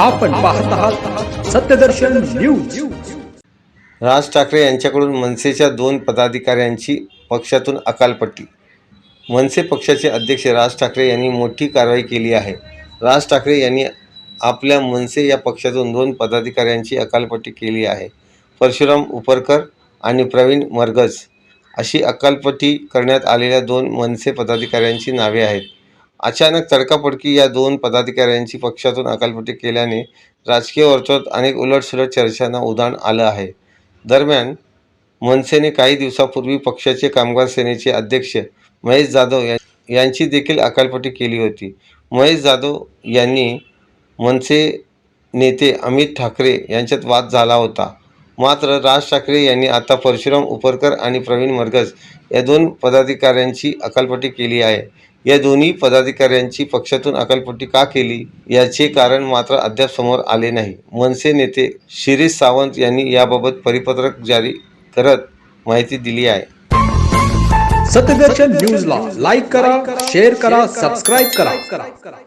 आपण पाहत आहात सत्यदर्शन न्यूज. राज ठाकरे यांच्याकडून मनसेच्या दोन पदाधिकाऱ्यांची पक्षातून अकालपट्टी. मनसे पक्षाचे अध्यक्ष राज ठाकरे यांनी मोठी कारवाई केली आहे. राज ठाकरे यांनी आपल्या मनसे या पक्षातून दोन पदाधिकाऱ्यांची अकालपट्टी केली आहे. परशुराम उपरकर आणि प्रवीण मरगज अशी अकालपट्टी करण्यात आलेल्या दोन मनसे पदाधिकाऱ्यांची नावे आहेत. अचानक तडकाफडकी या दोन पदाधिकाऱ्यांची पक्षातून अकालपट्टी केल्याने राजकीय वर्तुळात अनेक उलटसुलट चर्चांना उधाण आलं आहे. दरम्यान मनसेने काही दिवसापूर्वी पक्षाचे कामगार सेनेचे अध्यक्ष महेश जाधव या यांची देखील अकालपट्टी केली होती. महेश जाधव यांनी मनसे नेते अमित ठाकरे यांच्यात वाद झाला होता. मात्र राज ठाकरे यांनी आता परशुराम उपरकर आणि प्रवीण मरगज या दोन पदाधिकाऱ्यांची अकालपट्टी केली आहे. या दोन्ही पदाधिकाऱ्यांची पक्षातून अकालपट्टी का केली? याचे कारण मात्र अद्याप समोर आले नाही. मनसे नेते शिरीष सावंत यांनी याबाबत परिपत्रक जारी करत माहिती दिली आहे. सत्यदर्शन न्यूजला लाईक करा शेअर करा. सबस्क्राईब करा.